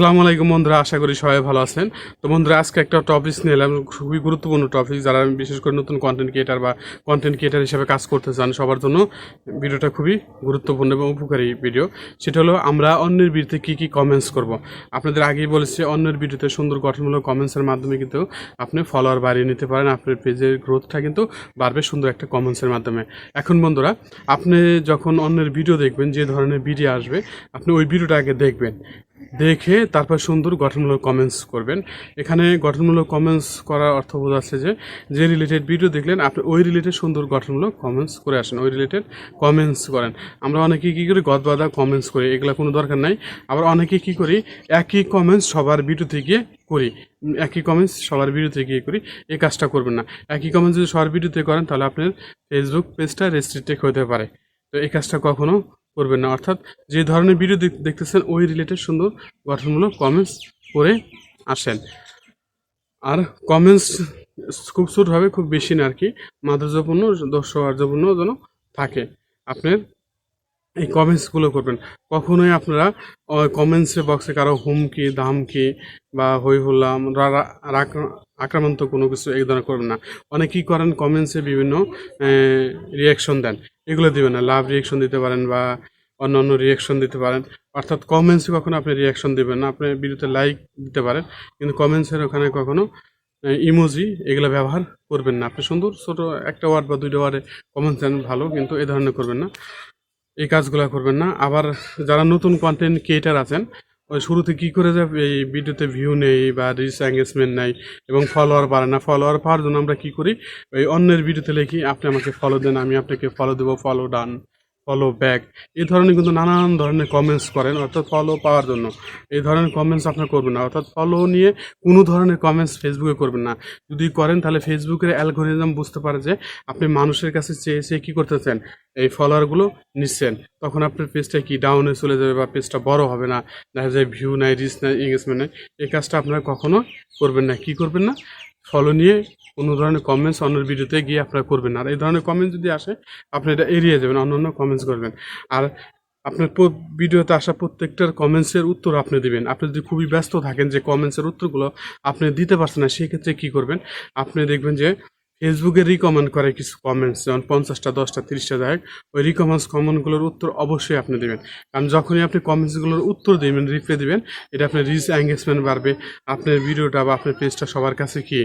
আসসালামু আলাইকুম বন্ধুরা, আশা করি সবাই ভালো আছেন। তো বন্ধুরা, আজকে একটা টপিক নিয়ে এলাম, খুবই গুরুত্বপূর্ণ টপিক যারা বিশেষ করে নতুন কন্টেন্ট ক্রিয়েটার বা কন্টেন্ট ক্রিয়েটার হিসেবে কাজ করতে চান, সবার জন্য ভিডিওটা খুবই গুরুত্বপূর্ণ এবং উপকারী ভিডিও সেটা হলো, আমরা অন্যের ভিডিওতে কী কী কমেন্টস করব। আপনাদের আগেই বলেছি, অন্যের ভিডিওতে সুন্দর গঠনমূলক কমেন্টসের মাধ্যমে কিন্তু আপনি ফলোয়ার বাড়িয়ে নিতে পারেন, আপনার পেজের গ্রোথটা কিন্তু বাড়বে সুন্দর একটা কমেন্টসের মাধ্যমে। এখন বন্ধুরা, আপনি যখন অন্যের ভিডিও দেখবেন, যে ধরনের ভিডিও আসবে, আপনি ওই ভিডিওটা আগে দেখবেন। দেখে তারপর সুন্দর গঠনমূলক কমেন্টস করবেন। এখানে গঠনমূলক কমেন্টস করার অর্থ বোঝাচ্ছে যে যে রিলেটেড ভিডিও দেখলেন, আপনি ওই রিলেটেড সুন্দর গঠনমূলক কমেন্টস করে আসেন, ওই রিলেটেড কমেন্টস করেন। আমরা অনেকে কী করি, গদবাদা কমেন্টস করি, এগুলো কোনো দরকার নাই। আবার অনেকে কী করি, একই কমেন্টস সবার ভিডিওতে গিয়ে করি। একই কমেন্টস সবার ভিডিওতে গিয়ে করি, এই কাজটা করবেন না। একই কমেন্টস যদি সবার ভিডিওতে করেন, তাহলে আপনার ফেসবুক পেজটা রেস্ট্রিক্টেড হতে পারে। তো এই কাজটা কখনো করবেন না। অর্থাৎ যে ধরনের ভিডিও দেখতেছেন, ওই রিলেটেড সুন্দর গঠনমূলক কমেন্টস করে আসেন। আর কমেন্টস খুব ছোট খুব বেশি না আর কি মাধুর্যপূর্ণ দর্শকার্যপূর্ণ যেন থাকে। আপনার এই কমেন্টসগুলো করবেন। কখনোই আপনারা কমেন্টসের বক্সে কারও হুমকি, দামকি বা হই হল্লাম রা- রা- রাক- আক্রামন্ত কোনো কিছু এই ধরনের করবেন না। অনেকেই করেন কমেন্টসে বিভিন্ন রিয়াকশন দেন। এগুলো দিবেন না লাভ রিয়াকশন দিতে পারেন বা অন্য অন্য রিয়াকশন দিতে পারেন। অর্থাৎ কমেন্টসে কখনো আপনি রিয়াকশন দিবেন না, আপনি ভিডিওতে লাইক দিতে পারেন। কিন্তু কমেন্টসের ওখানে কখনো ইমোজি এগুলো ব্যবহার করবেন না। আপনি সুন্দর ছোটো একটা ওয়ার্ড বা দুইটা ওয়ার্ডে কমেন্টস দেন, ভালো, কিন্তু এ ধরনের করবেন না। এই কাজগুলো করবেন না। আবার যারা নতুন কন্টেন্ট ক্রিয়েটার আছেন ওই শুরুতে কি করে যে এই ভিডিওতে ভিউ নেই বা রিচ এঙ্গেজমেন্ট নেই এবং ফলোয়ার বাড়ে না ফলোয়ার পাওয়ার জন্য আমরা কী করি? ওই অন্যের ভিডিওতে লিখি, আপনি আমাকে ফলো দেন, আমি আপনাকে ফলো দেবো ফলো ডান ফলো ব্যাক এই ধরনের কিন্তু নানান ধরনের কমেন্টস করেন, অর্থাৎ ফলো পাওয়ার জন্য। এই ধরনের কমেন্টস আপনার করবেন না, অর্থাৎ ফলো নিয়ে কোনো ধরনের কমেন্টস ফেসবুকে করবেন না। যদি করেন, তাহলে ফেসবুকের অ্যালগোরিজম বুঝতে পারে যে আপনি মানুষের কাছে চেয়ে চেয়ে কী করতেছেন। এই ফলোয়ারগুলো নিচ্ছেন। তখন আপনার পেজটা কি ডাউনে চলে যাবে বা পেজটা বড় হবে না, দেখা যায় ভিউ নাই রিচ নাই এঙ্গেজমেন্ট নাই। এই কাজটা আপনারা কখনো করবেন না। কি করবেন না? ফলো নিয়ে কোনো ধরনের কমেন্টস অন্যের ভিডিওতে গিয়ে আপনারা করবেন আর এই ধরনের কমেন্টস যদি আসে, আপনি এটা এড়িয়ে যাবেন, অন্য অন্য কমেন্টস করবেন। আর আপনার ভিডিওতে আসা প্রত্যেকটার কমেন্টসের উত্তর আপনি দিবেন। আপনি যদি খুবই ব্যস্ত থাকেন, যে কমেন্টসের উত্তরগুলো আপনি দিতে পারছেন না, সেক্ষেত্রে কী করবেন? আপনি দেখবেন যে ফেসবুকে রিকমেন্ড করে কিছু কমেন্টস যেমন পঞ্চাশটা, দশটা, তিরিশটা যায় ওই রিকমেন্স কমেন্টগুলোর উত্তর অবশ্যই আপনি দেবেন। কারণ যখনই আপনি কমেন্টসগুলোর উত্তর দেবেন রিপ্লাই দেবেন, এটা আপনার রিচ এঙ্গেজমেন্ট বাড়বে। আপনার ভিডিওটা বা আপনার পেজটা সবার কাছে কি?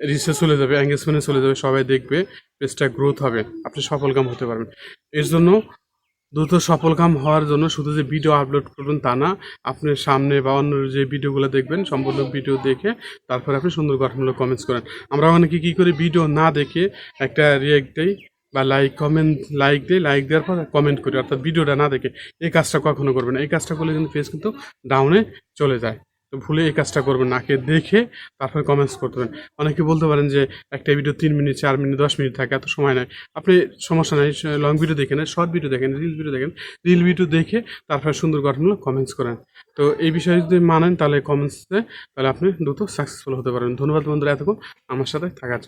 রিচে চলে যাবে এঙ্গেজমেন্টে চলে যাবে, সবাই দেখবে পেজটা গ্রোথ হবে, আপনি সফলকাম হতে পারবেন। এর জন্য দ্রুত সফলকাম হওয়ার জন্য শুধু যে ভিডিও আপলোড করবেন তা না, আপনি সামনে বা অন্য যে ভিডিওগুলো দেখবেন, সম্পূর্ণ ভিডিও দেখে তারপরে আপনি সুন্দর গঠনমূলক কমেন্টস করেন। আমরা অনেকে কী করি ভিডিও না দেখে একটা রিয়েক্ট দেই বা লাইক কমেন্ট লাইক দিই লাইক দেওয়ার পর কমেন্ট করি, অর্থাৎ ভিডিওটা না দেখে, এই কাজটা কখনো করবেন না। এই কাজটা করলে কিন্তু পেজ কিন্তু ডাউনে চলে যায়। তো ভুলে এই কাজটা করবেন নাকে দেখে তারপরে কমেন্টস করতে পারেন। অনেকে বলতে পারেন যে, একটা ভিডিও তিন মিনিট চার মিনিট দশ মিনিট থাকে, এত সময় নেয়। আপনি সমস্যা নেই লং ভিডিও দেখেন শর্ট ভিডিও দেখেন রিল ভিডিও দেখেন রিল ভিডিও দেখে তারপরে সুন্দর গঠনমূলক কমেন্টস করেন। তো এই বিষয়ে যদি মানেন, তাহলে কমেন্টসে তাহলে আপনি দ্রুত সাকসেসফুল হতে পারেন ধন্যবাদ বন্ধুরা এতক্ষণ। আমার সাথে থাকার জন্য।